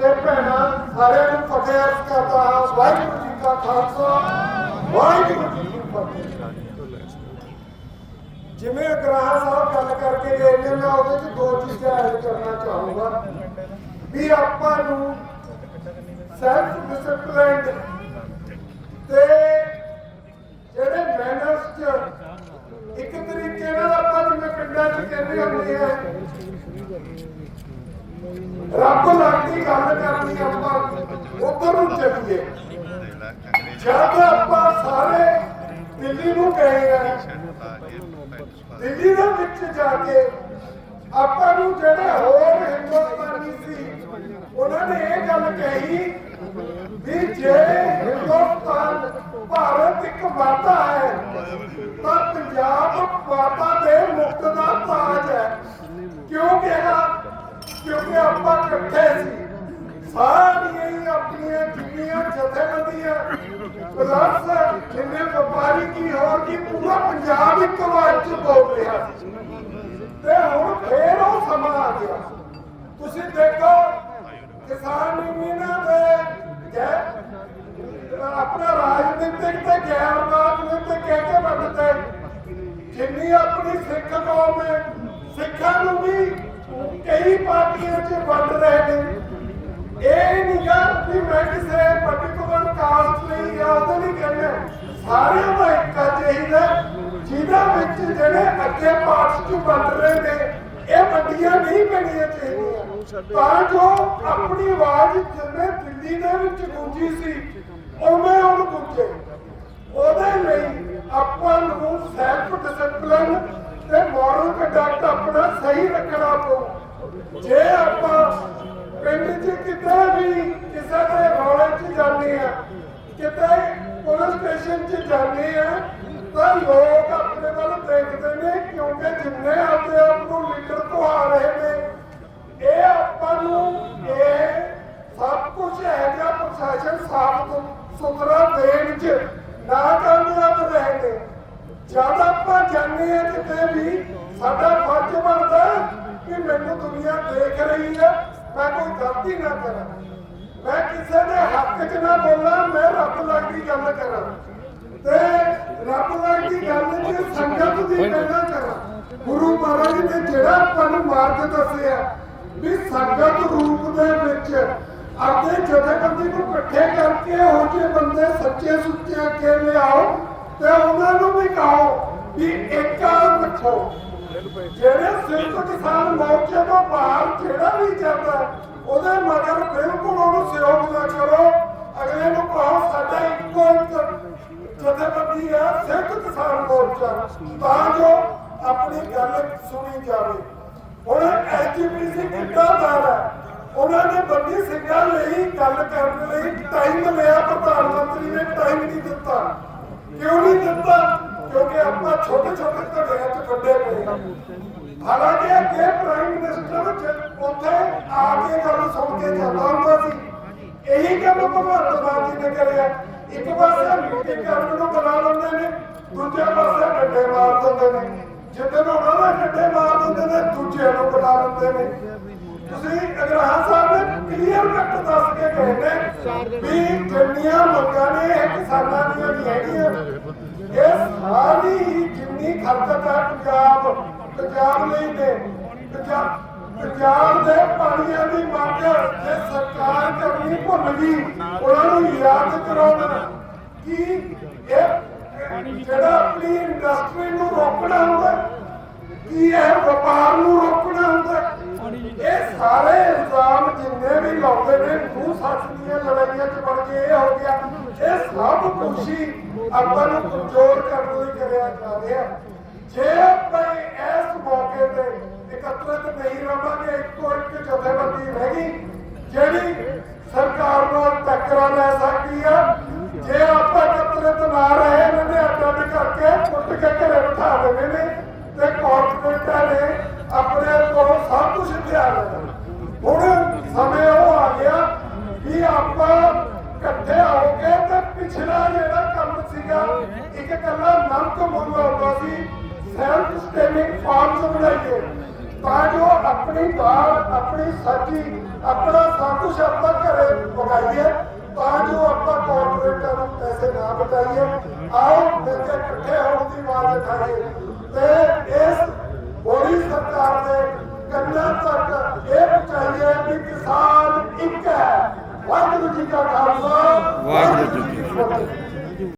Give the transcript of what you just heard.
ਤੇ ਭੈਣਾਂ, ਸਾਰਿਆਂ ਨੂੰ ਫਤਿਹ ਅਰਜ਼ ਕਰਦਾ ਹਾਂ, ਵਾਹਿਗੁਰੂ ਜੀ ਕਾ ਖਾਲਸਾ, ਵਾਹਿਗੁਰੂ ਜੀ ਕੀ ਫਤਿਹ। ਜਿਵੇਂ ਅਗਰਾਹ ਸਾਹਿਬ ਗੱਲ ਕਰਕੇ ਗਏ ਨੇ, ਮੈਂ ਉਹਦੇ ਚ ਦੋ ਚੀਜ਼ਾਂ ਐਡ ਕਰਨਾ ਚਾਹੂੰਗਾ ਵੀ ਆਪਾਂ ਨੂੰ ਸੈਲਫ ਡਿਸਪਲਿਨ ਤੇ ਜਿਹੜੇ ਮੈਨਰਸ ਚ ਇੱਕ ਤਰੀਕੇ ਨਾਲ ਆਪਾਂ ਜਿਵੇਂ ਪਿੰਡਾਂ ਚ ਕਹਿੰਦੇ ਹੁੰਦੇ ਆ ਰੱਬ ਗੱਲ ਕਰਨੀ ਆਪਾਂ ਉਧਰ ਨੂੰ ਚੱਲੀਏ। ਜਦ ਆਪਾਂ ਸਾਰੇ ਦਿੱਲੀ ਨੂੰ ਗਏ ਆ, ਦਿੱਲੀ ਦੇ ਵਿੱਚ ਜਾ ਕੇ ਆਪਾਂ ਨੂੰ ਜਿਹੜੇ ਹੋਰ ਹਿੰਦੁਸਤਾਨੀ ਸੀ, ਉਹਨਾਂ ਨੇ ਇਹ ਗੱਲ ਕਹੀ ਵੀ ਜੇ ਹਿੰਦੁਸਤਾਨ ਭਾਰਤ ਇੱਕ ਵਾਦਾ ਹੈ, ਤਾਂ ਪੰਜਾਬ ਵਾਦਾ ਦੇ ਮੁਕਤ ਦਾ ਤਾਜ ਹੈ। ਕਿਉਂ ਕਿਹਾ? ਕਿਉਂਕਿ ਆਪਾਂ ਇਕੱਠੇ ਸੀ। ਸਾਰੀਆਂ ਆਪਣੀਆਂ ਜਿੰਨੀਆਂ ਜਥੇਬੰਦੀਆਂ ਪਲੱਸ ਜਿੰਨੇ ਵਪਾਰੀ ਕੀ ਹੋਰ ਕੀ ਪੂਰਾ ਪੰਜਾਬ ਇੱਕ ਵਾਰ ਚ ਬੋਲ ਰਿਹਾ ਸੀ। ਤੇ ਹੁਣ ਫੇਰ ਉਹ ਸਮਾਂ ਆ ਗਿਆ। ਤੁਸੀਂ ਦੇਖੋ, ਕਿਸਾਨ ਯੂਨੀਅਨਾਂ ਦੇ ਗੈ ਆਪਣਾ ਰਾਜਨੀਤਿਕ ਤੇ ਗੈਰ ਰਾਜਨੀਤਿਕ ਕਹਿ ਕੇ ਵੰਡਦੇ ਜਿੰਨੀ ਆਪਣੀ ਸਿੱਖ ਕੌਮ ਹੈ, ਸਿੱਖਾਂ ਨੂੰ ਵੀ ਕਈ ਪਾਰਟੀਆਂ 'ਚ ਵੰਡ ਰਹੇ ਨੇ। ਜਿਹੜੇ ਅੱਗੇ ਪਾਰਟਸ 'ਚ ਵੰਡ ਰਹੇ ਨੇ, ਇਹ ਵੰਡੀਆਂ ਨਹੀਂ ਪੈਣੀਆਂ ਚਾਹੀਦੀਆਂ। ਤਾਂ ਜੋ ਆਪਣੀ ਆਵਾਜ਼ ਜਿਵੇਂ ਦਿੱਲੀ ਦੇ ਵਿੱਚ ਗੂੰਜੀ ਸੀ, ਉਵੇਂ ਹੁਣ ਗੂੰਜੇ। ਉਹਦੇ ਲਈ ਆਪਾਂ ਨੂੰ ਸੈਲਫ ਡਿਸਪਲਿਨ ਤੇ ਮੋਰਲ ਕੰਡਕਟ ਆਪਣਾ ਸਹੀ ਰੱਖਣਾ ਪਊ। ਜੇ ਆਪਾਂ ਪਿੰਡ 'ਚ ਕਿਤੇ ਵੀ ਕਿਸੇ ਦੇ ਰੌਲੇ 'ਚ ਜਾਂਦੇ ਆ ਕਿਤੇ ਪੁਲਿਸ ਸਟੇਸ਼ਨ 'ਚ ਜਾਂਦੇ ਆ ਤਾਂ ਲੋਕ ਦੇਖਦੇ ਨੇ ਕਿਉਂਕਿ ਜਿੰਨੇ ਆਪਣੇ ਆਪ ਨੂੰ ਲੀਡਰ ਕਹਾ ਰਹੇ ਨੇ, ਇਹ ਆਪਾਂ ਨੂੰ ਇਹ ਸਭ ਕੁਝ ਹੈ ਜਿਹਾ ਪ੍ਰਸ਼ਾਸਨ ਸਾਫ਼ ਸੁਥਰਾ ਦੇਣ 'ਚ ਨਾ ਕਾਮਯਾਬ ਰਹੇ ਨੇ ਜਦ ਆਪਾਂ ਜਾਣਦੇ ਆ ਕਿਤੇ ਵੀ, ਸਾਡਾ ਫਰਜ਼ ਬਣਦਾ ਕਿ ਮੈਨੂੰ ਦੁਨੀਆ ਦੇਖ ਰਹੀ ਹੈ ਮੈਂ ਕੋਈ ਗਲਤੀ ਨਾ ਕਰਾਂ। ਮੈਂ ਕਿਸੇ ਦੇ ਹੱਕ 'ਚ ਨਾ ਬੋਲਾਂ, ਮੈਂ ਰੱਬ ਲੱਗਦੀ ਗੱਲ ਕਰਾਂ। ਤੇ ਰੱਬ ਲੱਗਦੀ ਗੱਲ 'ਚ ਸੰਗਤ ਦੀ ਪਹਿਲਾਂ ਕਰਾਂ। ਗੁਰੂ ਮਹਾਰਾਜ ਨੇ ਜਿਹੜਾ ਆਪਾਂ ਨੂੰ ਮਾਰਗ ਦੱਸਿਆ ਵੀ ਸੰਗਤ ਰੂਪ ਦੇ ਵਿੱਚ ਆਪਣੇ ਜਥੇਬੰਦੀ ਨੂੰ ਇਕੱਠੇ ਕਰਕੇ ਇਹੋ ਜਿਹੇ ਬੰਦੇ ਸੱਚੇ ਸੁੱਚੇ ਅੱਗੇ ਲਿਆਓ ਤੇ ਉਹਨਾਂ ਨੂੰ ਵੀ ਕਹੋ ਵੀ ਏਕਾ ਰੱਖੋ। ਜਿਹੜੇ ਸਿਰਫ ਕਿਸਾਨ ਮੋਰਚੇ ਤੋਂ ਬਾਹਰ ਜਿਹੜਾ ਵੀ ਜਾਂਦਾ ਉਹਦੇ ਮਗਰ ਤਾਂ ਜੋ ਆਪਣੀ ਗੱਲ ਸੁਣੀ ਜਾਵੇ। ਹੁਣ ਐਸਜੀਪੀਸੀ ਕਿੱਦਾਂ ਹੈ? ਉਹਨਾਂ ਨੇ ਬੰਦੀ ਸਿੰਘਾਂ ਲਈ ਗੱਲ ਕਰਨ ਲਈ ਟਾਈਮ ਲਿਆ, ਪ੍ਰਧਾਨ ਮੰਤਰੀ ਨੇ ਟਾਈਮ ਨਹੀਂ ਦਿੱਤਾ। ਕਿਉਂ ਨਹੀਂ ਦਿੱਤਾ? ਕਿਉਂਕਿ ਆਪਾਂ ਛੋਟੇ ਛੋਟੇ ਘੜਿਆਂ 'ਚ ਵੱਡੇ ਪਏ ਹਾਲਾਂਕਿ ਅੱਗੇ ਪ੍ਰਾਈਮ ਮਿਨਿਸਟਰ ਉੱਥੇ ਆ ਕੇ ਗੱਲ ਸੁਣ ਕੇ ਜਾਂਦਾ ਹੁੰਦਾ ਸੀ। ਇਹੀ ਕੰਮ ਭਗਵੰਤ ਮਾਨ ਜੀ ਨੇ ਕਰਿਆ। ਇੱਕ ਪਾਸੇ ਮੀਟਿੰਗ ਕਰਨ ਨੂੰ ਬੁਲਾ ਲੈਂਦੇ ਨੇ ਦੂਜੇ ਪਾਸੇ ਡੱਡੇ ਮਾਰ ਦਿੰਦੇ ਨੇ। ਜਿੱਦਣ ਉਹਨਾਂ ਦੇ ਡੱਡੇ ਮਾਰ ਦਿੰਦੇ ਨੇ, ਦੂਜੇ ਨੂੰ ਬੁਲਾ ਲੈਂਦੇ ਨੇ। ਤੁਸੀਂ ਅਗਰਾਹ ਸਾਹਿਬ ਨੇ ਕਲੀਅਰ ਕੱਟ ਦੱਸ ਕੇ ਗਏ ਨੇ ਵੀ ਜਿੰਨੀਆਂ ਮੰਗਾਂ ਨੇ, ਇਹ ਕਿਸਾਨਾਂ ਦੀਆਂ ਨਹੀਂ ਹੈਗੀਆਂ। ਇਹ ਸਾਰੀ ਜਿੰਨੀ ਖਰਚਤ ਹੈ ਪੰਜਾਬ ਪੰਜਾਬ ਲਈ ਨੇ ਪੰਜਾਬ ਪੰਜਾਬ ਦੇ ਪਾਣੀਆਂ ਦੀ ਮੰਗ ਜੇ ਸਰਕਾਰ ਕਰਨੀ ਭੁੱਲ ਗਈ, ਉਹਨਾਂ ਨੂੰ ਯਾਦ ਕਰਾਉਣਾ। ਕਿ ਇਹ ਜਿਹੜਾ ਆਪਣੀ ਇੰਡਸਟਰੀ ਨੂੰ ਰੋਕਣਾ ਹੁੰਦਾ ਕੀ ਇਹ ਵਪਾਰ ਨੂੰ ਰੋਕਣਾ ਹੁੰਦਾ ਇਹ ਸਾਰੇ ਇਲਜ਼ਾਮ ਜਿੰਨੇ ਵੀ ਲਾਉਂਦੇ ਨੇ ਨੂੰ ਸੱਚ ਦੀਆਂ ਲੜਾਈਆਂ 'ਚ ਬਣ ਕੇ ਇਹ ਹੋ ਗਿਆ। ਇਹ ਸਭ ਕੁਛੀ ਆਪਾਂ ਨੂੰ ਕਮਜ਼ੋਰ ਕਰਨ ਲਈ ਕਰਿਆ ਜਾ ਰਿਹਾ। ਜੇ ਆਪਾਂ ਇਸ ਮੌਕੇ ਤੇ ਇਕੱਤਰਤ ਨਹੀਂ ਰਵਾਂਗੇ ਇੱਕੋ ਇੱਕ ਜਥੇਬੰਦੀ ਰਹਿ ਗਈ ਜਿਹੜੀ ਸਰਕਾਰ ਨਾਲ ਟੱਕਰਾਂ ਲੈ ਸਕਦੀ ਆ। ਜੇ ਆਪਾਂ ਇਕੱਤਰਤ ਨਾ ਰਹੇ ਇਹਨਾਂ ਨੇ ਅੱਡ ਅੱਡ ਕਰਕੇ ਪੁੱਟ ਕੇ ਘਰੇ ਬਿਠਾ ਦੇਣੇ ਨੇ ਤੇ ਕਾਰਪੋਰੇਟਾਂ ਨੇ ਆਪਣੇ ਕੋਲੋਂ ਸਭ ਕੁਝ ਤਿਆਰ ਰੱਖਣਾ ਹੁਣ ਸਮੇਂ ਉਹ ਆ ਗਿਆ ਵੀ ਆਪਾਂ ਇਕੱਠੇ ਹੋ ਕੇ ਤੇ ਪਿਛਲਾ ਜਿਹੜਾ ਕੰਮ ਸੀਗਾ, ਇੱਕ ਕੱਲਾ ਨਮਕ ਮੁੱਲ ਹੁੰਦਾ ਸੀ ਸੈਲਫ ਸਟੇਮਿੰਗ ਫਾਰਮਸ ਬਣਾਈਏ। ਤਾਂ ਜੋ ਆਪਣੀ ਬਾਤ, ਆਪਣੀ ਸੱਚੀ ਆਪਣਾ ਸਭ ਕੁਝ ਆਪਾਂ ਘਰੇ ਤਾਂ ਜੋ ਆਪਾਂ ਕਾਰਪੋਰੇਟਾਂ ਨੂੰ ਪੈਸੇ ਨਾ ਬਚਾਈਏ ਆਓ ਮਿਲ ਕੇ ਇਕੱਠੇ ਹੋਣ ਦੀ ਆਵਾਜ਼ ਉਠਾਈਏ। ਤੇ ਇਸ ਮੋਦੀ ਸਰਕਾਰ ਦੇ ਕੰਨਾਂ ਤੱਕ ਇਹ ਪਹੁੰਚਾਈਏ ਕਿ ਕਿਸਾਨ ਇੱਕ ਹੈ। ਵਾਹਿਗੁਰੂ ਜੀ ਕਾ ਖਾਲਸਾ। ਵਾਹਿਗੁਰੂ ਜੀ ਕੀ ਫਤਿਹ।